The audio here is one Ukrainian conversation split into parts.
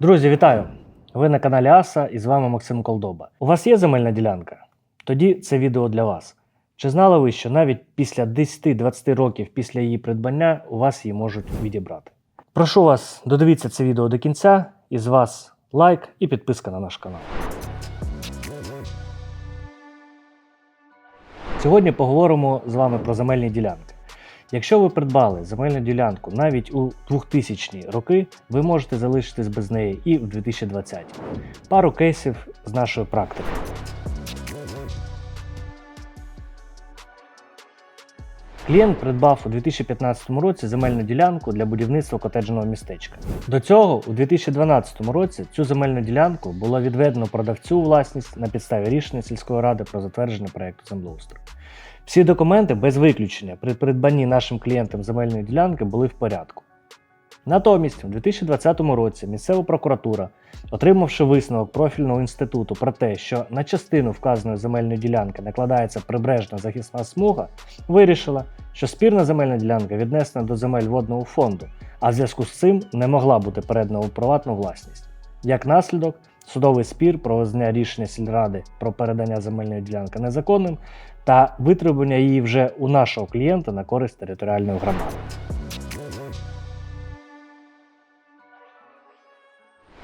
Друзі, вітаю! Ви на каналі Аса і з вами Максим Колдоба. У вас є земельна ділянка? Тоді це відео для вас. Чи знали ви, що навіть після 10-20 років після її придбання у вас її можуть відібрати? Прошу вас, додивіться це відео до кінця, і з вас лайк і підписка на наш канал. Сьогодні поговоримо з вами про земельні ділянки. Якщо ви придбали земельну ділянку навіть у 2000-ні роки, ви можете залишитись без неї і в 2020. Пару кейсів з нашої практики. Клієнт придбав у 2015 році земельну ділянку для будівництва котеджного містечка. До цього, у 2012 році, цю земельну ділянку було відведено продавцю у власність на підставі рішення сільської ради про затвердження проєкту землеустрою. Всі документи без виключення при придбанні нашим клієнтам земельної ділянки були в порядку. Натомість, у 2020 році місцева прокуратура, отримавши висновок профільного інституту про те, що на частину вказаної земельної ділянки накладається прибережна захисна смуга, вирішила, що спірна земельна ділянка віднесена до земель водного фонду, а в зв'язку з цим не могла бути передана у приватну власність. Як наслідок, судовий спір про визнання рішення сільради про передання земельної ділянки незаконним та витребування її вже у нашого клієнта на користь територіальної громади.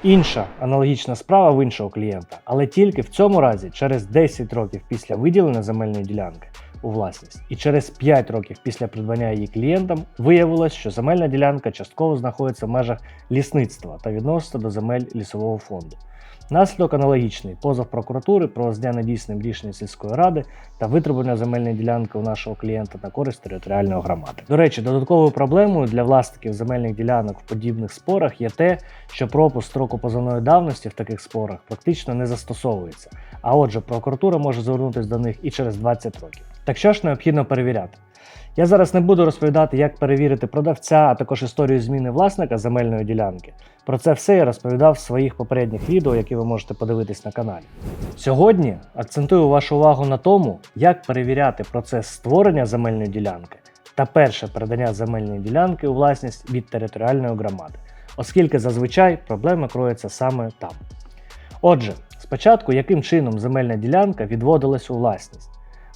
Інша аналогічна справа в іншого клієнта, але тільки в цьому разі через 10 років після виділення земельної ділянки у власність і через 5 років після придбання її клієнтам виявилось, що земельна ділянка частково знаходиться в межах лісництва та відноситься до земель лісового фонду. Наслідок аналогічний позов прокуратури про визнання недійсним рішення сільської ради та витребування земельної ділянки у нашого клієнта на користь територіальної громади. До речі, додатковою проблемою для власників земельних ділянок в подібних спорах є те, що пропуск строку позовної давності в таких спорах практично не застосовується. А отже, прокуратура може звернутися до них і через 20 років. Так що ж необхідно перевіряти? Я зараз не буду розповідати, як перевірити продавця, а також історію зміни власника земельної ділянки. Про це все я розповідав в своїх попередніх відео, які ви можете подивитись на каналі. Сьогодні акцентую вашу увагу на тому, як перевіряти процес створення земельної ділянки та перше передання земельної ділянки у власність від територіальної громади, оскільки зазвичай проблеми кроються саме там. Отже, спочатку, яким чином земельна ділянка відводилась у власність?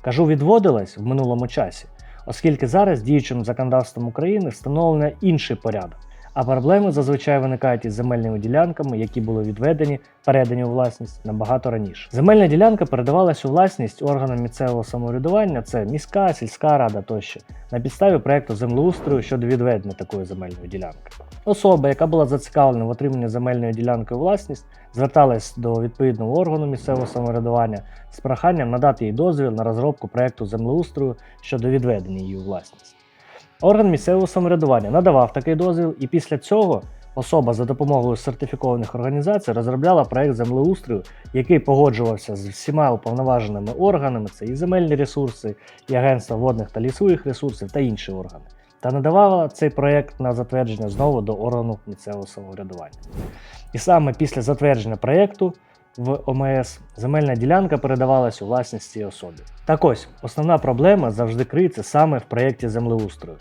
Кажу, відводилась в минулому часі, оскільки зараз діючим законодавством України встановлено інший порядок, а проблеми зазвичай виникають із земельними ділянками, які були відведені, передані у власність набагато раніше. Земельна ділянка передавалась у власність органам місцевого самоврядування, це міська, сільська рада тощо, на підставі проекту землеустрою щодо відведення такої земельної ділянки. Особа, яка була зацікавлена в отриманні земельної ділянки у власність, зверталась до відповідного органу місцевого самоврядування з проханням надати їй дозвіл на розробку проекту землеустрою щодо відведення її у власність. Орган місцевого самоврядування надавав такий дозвіл, і після цього особа за допомогою сертифікованих організацій розробляла проект землеустрою, який погоджувався з всіма уповноваженими органами, це і земельні ресурси, і Агентство водних та лісових ресурсів та інші органи, та надавала цей проект на затвердження знову до органу місцевого самоврядування. І саме після затвердження проєкту в ОМС земельна ділянка передавалась у власність цій особі. Так ось, основна проблема завжди криється саме в проєкті землеустрою,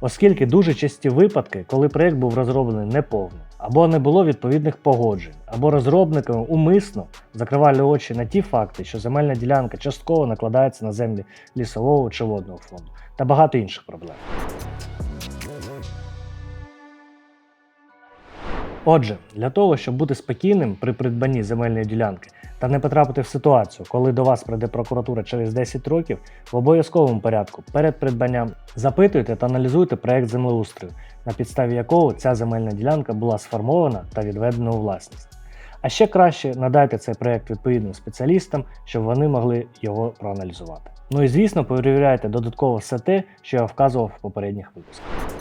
оскільки дуже часті випадки, коли проєкт був розроблений неповно, або не було відповідних погоджень, або розробниками умисно закривали очі на ті факти, що земельна ділянка частково накладається на землі лісового чи водного фонду та багато інших проблем. Отже, для того, щоб бути спокійним при придбанні земельної ділянки та не потрапити в ситуацію, коли до вас прийде прокуратура через 10 років, в обов'язковому порядку перед придбанням запитуйте та аналізуйте проект землеустрою, на підставі якого ця земельна ділянка була сформована та відведена у власність. А ще краще надайте цей проект відповідним спеціалістам, щоб вони могли його проаналізувати. Ну і звісно, перевіряйте додатково все те, що я вказував в попередніх випусках.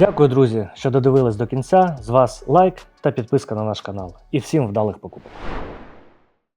Дякую, друзі, що додивились до кінця. З вас лайк та підписка на наш канал. І всім вдалих покупок.